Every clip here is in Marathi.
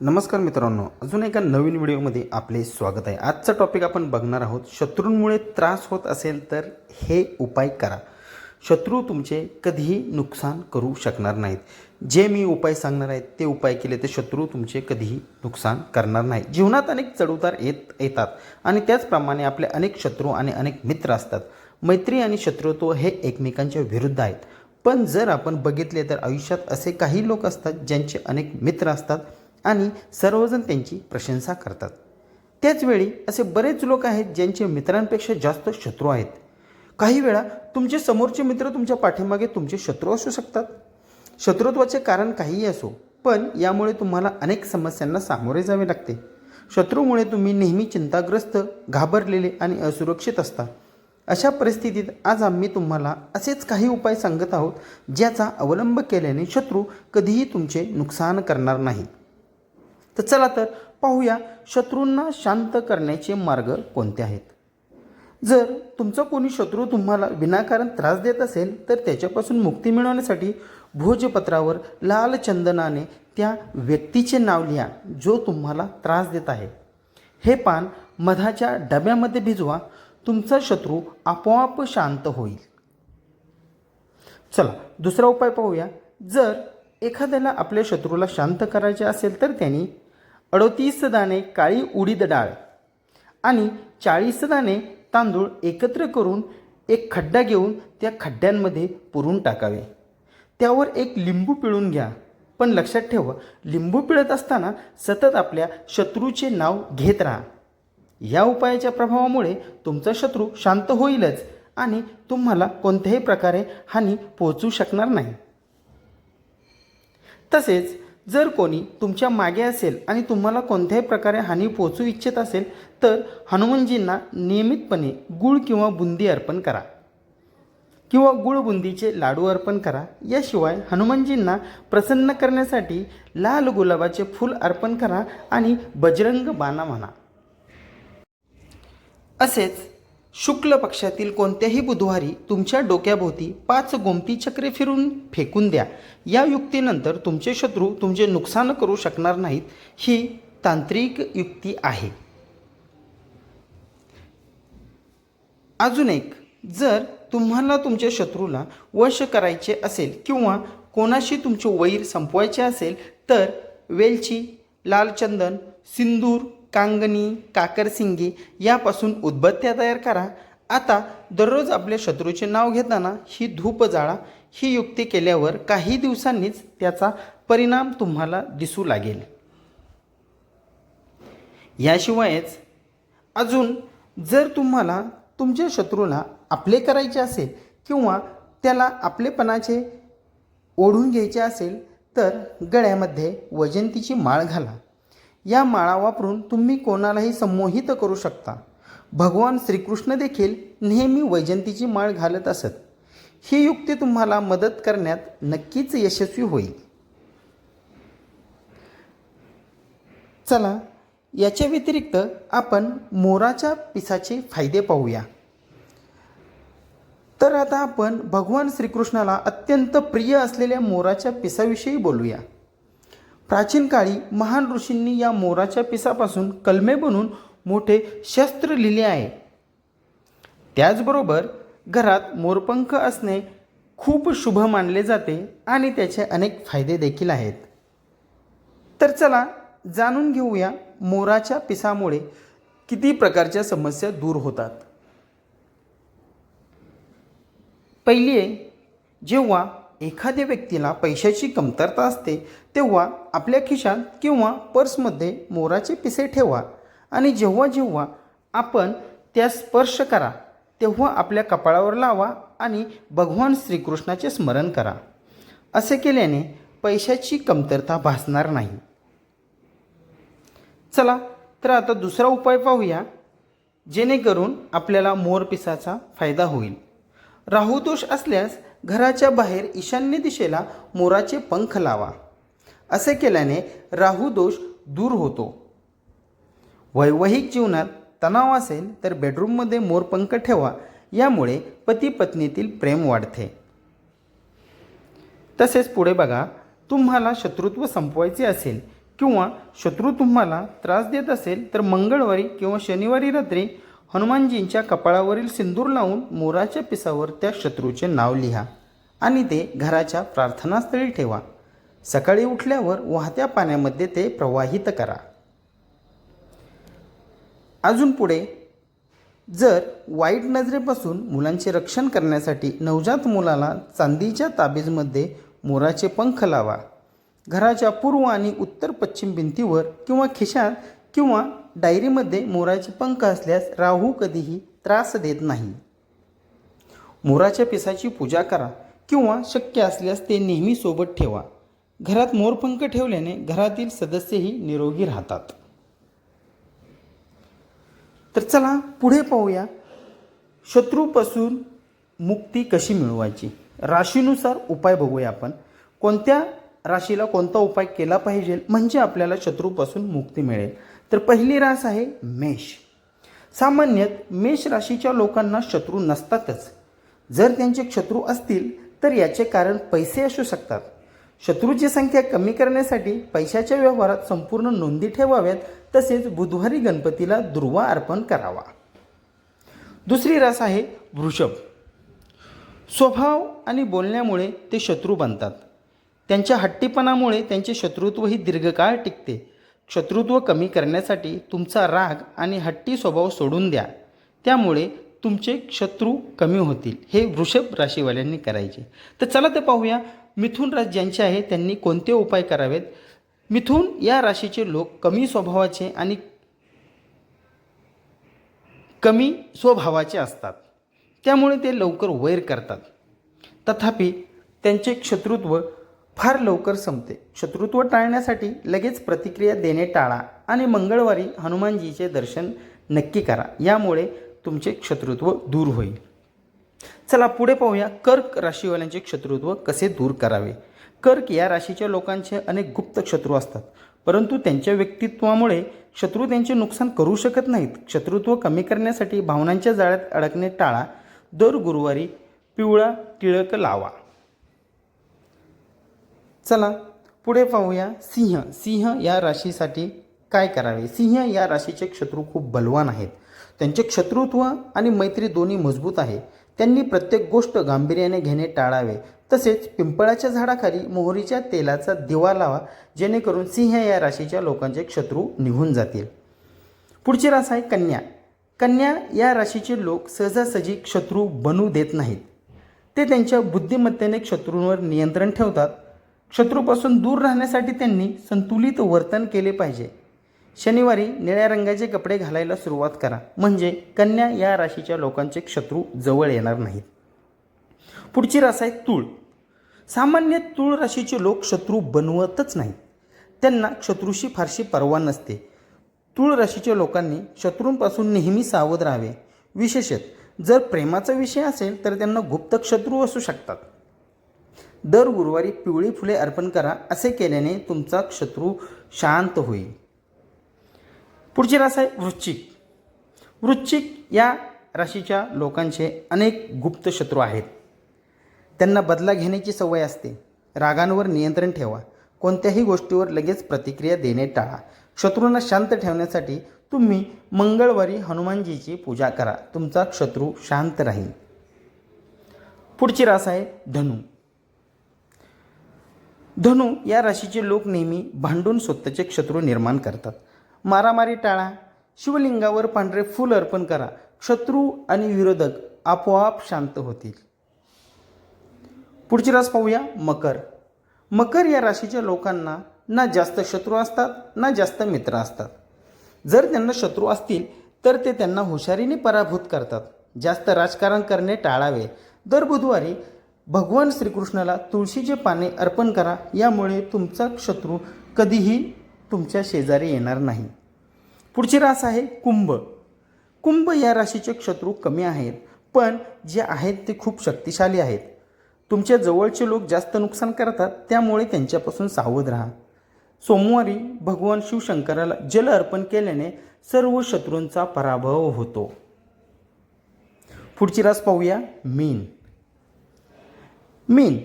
नमस्कार मित्रांनो अजून एका नवीन व्हिडिओमध्ये आपले स्वागत आहे. आजचा टॉपिक आपण बघणार आहोत शत्रूंमुळे त्रास होत असेल तर हे उपाय करा. शत्रू तुमचे कधीही नुकसान करू शकणार नाहीत. जे मी उपाय सांगणार आहेत ते उपाय केले तर शत्रू तुमचे कधीही नुकसान करणार नाही. जीवनात अनेक चढउतार येत येतात आणि त्याचप्रमाणे आपले अनेक शत्रू आणि अनेक मित्र असतात. मैत्री आणि शत्रुत्व हे एकमेकांच्या विरुद्ध आहेत. पण जर आपण बघितले तर आयुष्यात असे काही लोक असतात ज्यांचे अनेक मित्र असतात आणि सर्वजण त्यांची प्रशंसा करतात. त्याचवेळी असे बरेच लोक आहेत ज्यांचे मित्रांपेक्षा जास्त शत्रू आहेत. काही वेळा तुमचे समोरचे मित्र तुमच्या पाठीमागे तुमचे शत्रू असू शकतात. शत्रुत्वाचे कारण काहीही असो पण यामुळे तुम्हाला अनेक समस्यांना सामोरे जावे लागते. शत्रूमुळे तुम्ही नेहमी चिंताग्रस्त घाबरलेले आणि असुरक्षित असता. अशा परिस्थितीत आज आम्ही तुम्हाला असेच काही उपाय सांगत आहोत ज्याचा अवलंब केल्याने शत्रू कधीही तुमचे नुकसान करणार नाही. तर चला तर पाहूया शत्रूंना शांत करण्याचे मार्ग कोणते आहेत. जर तुमचा कोणी शत्रू तुम्हाला विनाकारण त्रास देत असेल तर त्याच्यापासून मुक्ती मिळवण्यासाठी भोजपत्रावर लाल चंदनाने त्या व्यक्तीचे नाव लिहा जो तुम्हाला त्रास देत आहे. हे पान मधाच्या डब्यामध्ये भिजवा तुमचा शत्रू आपोआप शांत होईल. चला दुसरा उपाय पाहूया. जर एखाद्याला आपल्या शत्रूला शांत करायचे असेल तर त्यांनी अडोतीस दाणे काळी उडीद डाळ आणि चाळीस दाणे तांदूळ एकत्र करून एक खड्डा घेऊन त्या खड्ड्यांमध्ये पुरून टाकावे. त्यावर एक लिंबू पिळून घ्या. पण लक्षात ठेवा लिंबू पिळत असताना सतत आपल्या शत्रूचे नाव घेत राहा. या उपायाच्या प्रभावामुळे तुमचा शत्रू शांत होईलच आणि तुम्हाला कोणत्याही प्रकारे हानी पोहोचू शकणार नाही. तसेच जर कोणी तुमच्या मागे असेल आणि तुम्हाला कोणत्याही प्रकारे हानी पोहोचू इच्छित असेल तर हनुमानजींना नियमितपणे गुळ किंवा बुंदी अर्पण करा. किंवा गुळ बुंदीचे लाडू अर्पण करा. याशिवाय हनुमानजींना प्रसन्न करण्यासाठी लाल गुलाबाचे फूल अर्पण करा आणि बजरंग बाणा म्हणा. असेच शुक्ल पक्षातील कोणत्याही बुधवारी तुमच्या डोक्याभोवती पाच गोमती चक्रे फिरून फेकून द्या. या युक्तीनंतर तुमचे शत्रू तुमचे नुकसान करू शकणार नाहीत ही तांत्रिक युक्ती आहे. अजून एक जर तुम्हाला तुमच्या शत्रूला वश करायचे असेल किंवा कोणाशी तुमचे वैर संपवायचे असेल तर वेलची लाल चंदन सिंदूर कांगणी काकरसिंगी यापासून उदबत्त्या तयार करा. आता दररोज आपल्या शत्रूचे नाव घेताना ही धूप जाळा. ही युक्ती केल्यावर काही दिवसांनीच त्याचा परिणाम तुम्हाला दिसू लागेल. याशिवायच अजून जर तुम्हाला तुमच्या शत्रूला आपले करायचे असेल किंवा त्याला आपलेपणाचे ओढून घ्यायचे असेल तर गळ्यामध्ये वजंतीची माळ घाला. या माळा वापरून तुम्ही कोणालाही संमोहित करू शकता. भगवान श्रीकृष्ण देखील नेहमी वैजंतीची माळ घालत असत. ही युक्ती तुम्हाला मदत करण्यात नक्कीच यशस्वी होईल. चला याच्या व्यतिरिक्त आपण मोराच्या पिसाचे फायदे पाहूया. तर आता आपण भगवान श्रीकृष्णाला अत्यंत प्रिय असलेल्या मोराच्या पिसाविषयी बोलूया. प्राचीन काळी महान ऋषींनी या मोराच्या पिसापासून कलमे बनवून मोठे शस्त्र लिहिले आहे. त्याचबरोबर घरात मोरपंख असणे खूप शुभ मानले जाते आणि त्याचे अनेक फायदे देखील आहेत. तर चला जाणून घेऊया मोराच्या पिसामुळे किती प्रकारच्या समस्या दूर होतात. पहिली आहे जेव्हा एखाद्या व्यक्तीला पैशाची कमतरता असते तेव्हा आपल्या खिशात किंवा पर्समध्ये मोराचे पिसे ठेवा आणि जेव्हा जेव्हा आपण त्या स्पर्श करा तेव्हा आपल्या कपाळावर लावा आणि भगवान श्रीकृष्णाचे स्मरण करा. असे केल्याने पैशाची कमतरता भासणार नाही. चला तर आता दुसरा उपाय पाहूया जेणेकरून आपल्याला मोरपिसाचा फायदा होईल. राहुदोष असल्यास घराच्या बाहेर ईशान्य दिशेला मोराचे पंख लावा. असे केल्याने राहुदोष दूर होतो. वैवाहिक जीवनात तणाव असेल तर बेडरूममध्ये मोरपंख ठेवा. यामुळे पती पत्नीतील प्रेम वाढते. तसेच पुढे बघा तुम्हाला शत्रुत्व संपवायचे असेल किंवा शत्रू तुम्हाला त्रास देत असेल तर मंगळवारी किंवा शनिवारी रात्री हनुमानजींच्या कपाळावरील सिंदूर लावून मोराच्या पिसावर त्या शत्रूचे नाव लिहा आणि ते घराच्या प्रार्थनास्थळी ठेवा. सकाळी उठल्यावर वाहत्या पाण्यामध्ये ते प्रवाहित करा. अजून पुढे जर वाईट नजरेपासून मुलांचे रक्षण करण्यासाठी नवजात मुलाला चांदीच्या ताबीजमध्ये मोराचे पंख लावा. घराच्या पूर्व आणि उत्तर पश्चिम भिंतीवर किंवा खिशात किंवा डायरीमध्ये मोराचे पंख असल्यास राहू कधीही त्रास देत नाही. मोराच्या पिसाची पूजा करा किंवा शक्य असल्यास ते नेहमी सोबत ठेवा. घरात मोरपंख ठेवल्याने घरातील सदस्यही निरोगी राहतात. तर चला पुढे पाहूया. शत्रूपासून मुक्ती कशी मिळवायची? राशीनुसार उपाय बघूया आपण. कोणत्या राशीला कोणता उपाय केला पाहिजे? म्हणजे आपल्याला शत्रूपासून मुक्ती मिळेल. तर पहिली रास आहे मेष. सामान्यतः मेष राशीच्या लोकांना शत्रू नसतातच. जर त्यांचे शत्रू असतील तर याचे कारण पैसे असू शकतात. शत्रूची संख्या कमी करण्यासाठी पैशाच्या व्यवहारात संपूर्ण नोंदी ठेवाव्यात तसेच बुधवारी गणपतीला दुर्वा अर्पण करावा. दुसरी रास आहे वृषभ. स्वभाव आणि बोलण्यामुळे ते शत्रू बनतात. त्यांच्या हट्टीपणामुळे त्यांचे शत्रुत्वही दीर्घकाळ टिकते. शत्रुत्व कमी करण्यासाठी तुमचा राग आणि हट्टी स्वभाव सोडून द्या. त्यामुळे तुमचे शत्रू कमी होतील हे वृषभ राशीवाल्यांनी करायचे. तर चला ते पाहूया. मिथुन राज ज्यांचे आहे त्यांनी कोणते उपाय करावेत? मिथुन या राशीचे लोक कमी स्वभावाचे आणि कमी स्वभावाचे असतात. त्यामुळे ते लवकर वैर करतात. तथापि त्यांचे शत्रुत्व फार लवकर संपते. शत्रुत्व टाळण्यासाठी लगेच प्रतिक्रिया देणे टाळा आणि मंगळवारी हनुमानजीचे दर्शन नक्की करा. यामुळे तुमचे शत्रुत्व दूर होईल. चला पुढे पाहूया कर्क राशीवाल्यांचे शत्रुत्व कसे दूर करावे. कर्क या राशीच्या लोकांचे अनेक गुप्त शत्रू असतात. परंतु त्यांच्या व्यक्तित्वामुळे शत्रू त्यांचे नुकसान करू शकत नाहीत. शत्रुत्व कमी करण्यासाठी भावनांच्या जाळ्यात अडकणे टाळा. दर गुरुवारी पिवळा टिळक लावा. चला पुढे पाहूया सिंह. सिंह या राशीसाठी काय करावे? सिंह या राशीचे शत्रू खूप बलवान आहेत. त्यांचे शत्रुत्व आणि मैत्री दोन्ही मजबूत आहे. त्यांनी प्रत्येक गोष्ट गांभीर्याने घेणे टाळावे. तसेच पिंपळाच्या झाडाखाली मोहरीच्या तेलाचा दिवा लावा जेणेकरून सिंह या राशीच्या लोकांचे शत्रू निघून जातील. पुढची रास आहे कन्या. कन्या या राशीचे लोक सहजासहजी शत्रू बनू देत नाहीत. ते त्यांच्या बुद्धिमत्तेने शत्रूंवर नियंत्रण ठेवतात. शत्रूपासून दूर राहण्यासाठी त्यांनी संतुलित वर्तन केले पाहिजे. शनिवारी निळ्या रंगाचे कपडे घालायला सुरुवात करा. म्हणजे कन्या या राशीच्या लोकांचे शत्रू जवळ येणार नाहीत. पुढची रास आहे तूळ. सामान्य तूळ राशीचे लोक शत्रू बनवतच नाहीत. त्यांना शत्रूशी फारशी पर्वा नसते. तूळ राशीच्या लोकांनी शत्रूंपासून नेहमी सावध राहावे. विशेषत जर प्रेमाचा विषय असेल तर त्यांना गुप्त शत्रू असू शकतात. दर गुरुवारी पिवळी फुले अर्पण करा असे केल्याने तुमचा शत्रू शांत होईल. पुढची रास आहे वृश्चिक. वृश्चिक या राशीच्या लोकांचे अनेक गुप्त शत्रू आहेत. त्यांना बदला घेण्याची सवय असते. रागांवर नियंत्रण ठेवा. कोणत्याही गोष्टीवर लगेच प्रतिक्रिया देणे टाळा. शत्रूंना शांत ठेवण्यासाठी तुम्ही मंगळवारी हनुमानजीची पूजा करा. तुमचा शत्रू शांत राहील. पुढची रास आहे धनु. धनु या राशीचे लोक नेहमी भांडून स्वतःचे शत्रू निर्माण करतात. मारामारी टाळा शिवलिंगावर पांढरे फूल अर्पण करा शत्रू आणि विरोधक आपोआप शांत होतील. पुढची रास पाहूया मकर. मकर या राशीच्या लोकांना ना जास्त शत्रू असतात ना जास्त मित्र असतात. जर त्यांना शत्रू असतील तर ते त्यांना हुशारीने पराभूत करतात. जास्त राजकारण करणे टाळावे. दर बुधवारी भगवान श्रीकृष्णाला तुळशीचे पाने अर्पण करा यामुळे तुमचा शत्रू कधीही तुमच्या शेजारी येणार नाही. पुढची रास आहे कुंभ. कुंभ या राशीचे शत्रू कमी आहेत पण जे आहेत ते खूप शक्तिशाली आहेत. तुमच्या जवळचे लोक जास्त नुकसान करतात त्यामुळे त्यांच्यापासून सावध राहा. सोमवारी भगवान शिवशंकराला जल अर्पण केल्याने सर्व शत्रूंचा पराभव होतो. पुढची रास पाहूया मीन. मीन.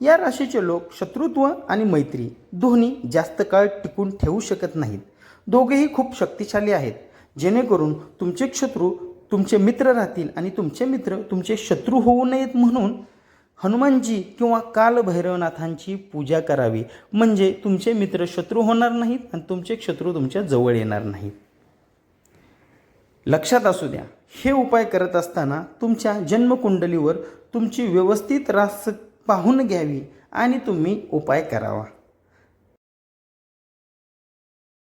या राशीचे लोक शत्रुत्व आणि मैत्री दोन्ही जास्त काळ टिकून ठेवू शकत नाहीत. दोघेही खूप शक्तिशाली आहेत. जेणेकरून तुमचे शत्रू तुमचे मित्र राहतील आणि तुमचे मित्र तुमचे शत्रू होऊ नयेत म्हणून हनुमानजी किंवा कालभैरवनाथांची पूजा करावी. म्हणजे तुमचे मित्र शत्रू होणार नाहीत आणि तुमचे शत्रू तुमच्या जवळ येणार नाहीत. लक्षात असू द्या हे उपाय करत असताना तुमच्या जन्मकुंडलीवर तुमची व्यवस्थित रास पाहून घ्यावी आणि तुम्ही उपाय करावा.